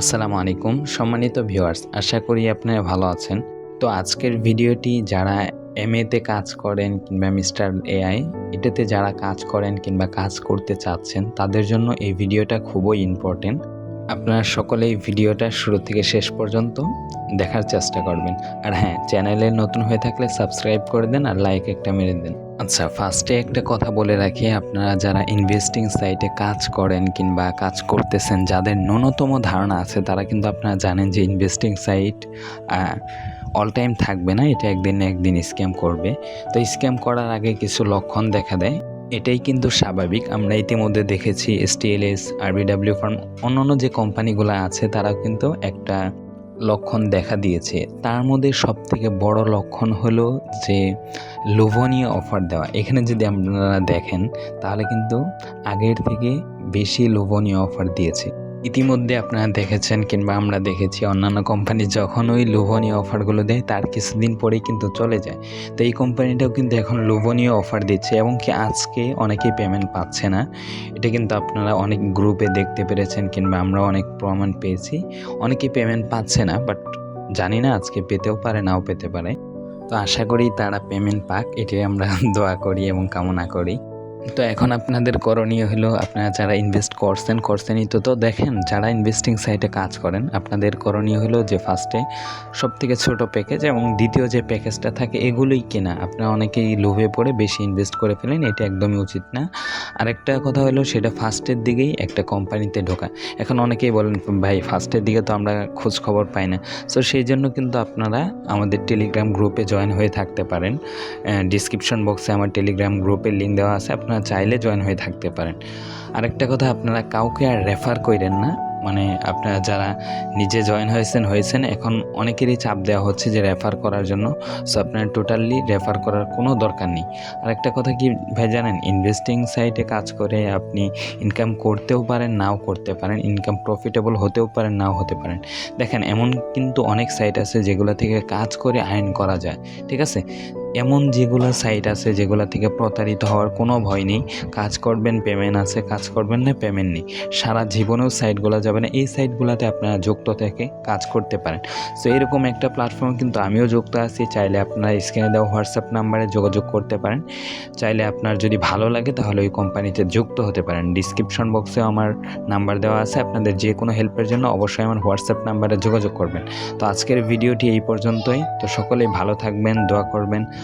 আসসালামু আলাইকুম, সম্মানিত ভিউয়ার্স, আশা করি আপনারা ভালো আছেন। তো আজকের ভিডিওটি যারা এম তে কাজ করেন কিংবা মিস্টার এআই এটাতে যারা কাজ করেন কিংবা কাজ করতে চাচ্ছেন, তাদের জন্য এই ভিডিওটা খুবই ইম্পর্টেন্ট আপনারা সকলে এই ভিডিওটা শুরু থেকে শেষ পর্যন্ত দেখার চেষ্টা করবেন। আর হ্যাঁ চ্যানেলে নতুন হয়ে থাকলে সাবস্ক্রাইব করে দেন আর লাইক একটা মেরে দেন। আচ্ছা ফার্স্টে একটা কথা বলে রাখি। আপনারা যারা ইনভেস্টিং সাইটে কাজ করেন কিংবা কাজ করতেছেন, যাদের ন্যূনতম ধারণা আছে, তারা কিন্তু আপনারা জানেন যে ইনভেস্টিং সাইট অল টাইম থাকবে না। এটা একদিন না একদিন স্ক্যাম করবে। তো স্ক্যাম করার আগে কিছু লক্ষণ দেখা দেয়। এটাই কিন্তু স্বাভাবিক। আমরা ইতিমধ্যে দেখেছি এসটিএলএস আরবিডাব্লিউ ফার্ম অন্যান্য যে কোম্পানিগুলো আছে, তারাও কিন্তু একটা লক্ষণ দেখা দিয়েছে। তার মধ্যে সব থেকে বড় লক্ষণ হলো যে লোভনীয় অফার দেওয়া। এখানে যদি আপনারা দেখেন, তাহলে কিন্তু আগের থেকে বেশি লোভনীয় অফার দিয়েছে। ইতিমধ্যে আপনারা দেখেছেন কিংবা আমরা দেখেছি অন্যান্য কোম্পানি যখন ওই লোভনীয় অফারগুলো দেয়, তার কিছুদিন পরেই কিন্তু চলে যায়। তো এই কোম্পানিটাও কিন্তু এখন লোভনীয় অফার দিচ্ছে এবং কি আজকে অনেকেই পেমেন্ট পাচ্ছে না। এটা কিন্তু আপনারা অনেক গ্রুপে দেখতে পেরেছেন কিংবা আমরা অনেক প্রমাণ পেয়েছি। অনেকেই পেমেন্ট পাচ্ছে না বাট জানি না আজকে পেতেও পারে, নাও পেতে পারে। তো আশা করি তারা পেমেন্ট পাক, এটাই আমরা দোয়া করি এবং কামনা করি। তো এখন আপনাদের করণীয় হলো আপনারা যারা ইনভেস্ট করছেন, করছেনই তো তো দেখেন যারা ইনভেস্টিং সাইটে কাজ করেন, আপনাদের করণীয় হলো যে ফার্স্টে সব থেকে ছোটো প্যাকেজ এবং দ্বিতীয় যে প্যাকেজটা থাকে এগুলোই কেনা। আপনারা অনেকেই লোভে পড়ে বেশি ইনভেস্ট করে ফেলেন, এটা একদমই উচিত না। আরেকটা কথা হলো সেটা ফার্স্টের দিকেই একটা কোম্পানিতে ঢোকা। এখন অনেকেই বলেন, ভাই ফার্স্টের দিকে তো আমরা খোঁজ খবর পাই না। সো সেই জন্য কিন্তু আপনারা আমাদের টেলিগ্রাম গ্রুপে জয়েন হয়ে থাকতে পারেন। ডিসক্রিপশন বক্সে আমার টেলিগ্রাম গ্রুপের লিঙ্ক দেওয়া আছে। আপনারা চাইলে জয়েন হয়ে থাকতে পারেন। আরেকটা কথা, আপনারা কাউকে আর রেফার করেন না। মানে আপনারা যারা নিজে জয়েন হয়েছেন হয়েছেন, এখন অনেকেরই চাপ দেওয়া হচ্ছে যে রেফার করার জন্য। সো আপনার টোটালি রেফার করার কোনো দরকার নেই। আর একটা কথা কি, ভাই জানেন ইনভেস্টিং সাইটে কাজ করে আপনি ইনকাম করতেও পারেন, নাও করতে পারেন। ইনকাম প্রফিটেবল হতেও পারেন, নাও হতে পারেন। দেখেন, এমন কিন্তু অনেক সাইট আছে যেগুলো থেকে কাজ করে আইন করা যায়। ঠিক আছে? এমন যেগুলো সাইট আছে যেগুলো থেকে প্রতারিত হওয়ার কোনো ভয় নেই। কাজ করবেন পেমেন্ট আছে, কাজ করবেন না পেমেন্ট নেই। সারা জীবনেও সাইটগুলো যাবে না। এই সাইটগুলোতে আপনারা যুক্ত থেকে কাজ করতে পারেন। সো এরকম একটা প্ল্যাটফর্ম কিন্তু আমিও যুক্ত আছি। চাইলে আপনারা স্ক্রিনে দেওয়া হোয়াটসঅ্যাপ নাম্বারে যোগাযোগ করতে পারেন। চাইলে আপনার যদি ভালো লাগে তাহলে ওই কোম্পানিতে যুক্ত হতে পারেন। ডিসক্রিপশন বক্সেও আমার নাম্বার দেওয়া আছে। আপনাদের যে কোনো হেল্পের জন্য অবশ্যই আমার হোয়াটসঅ্যাপ নাম্বারে যোগাযোগ করবেন। তো আজকের ভিডিওটি এই পর্যন্তই। তো সকলেই ভালো থাকবেন, দোয়া করবেন।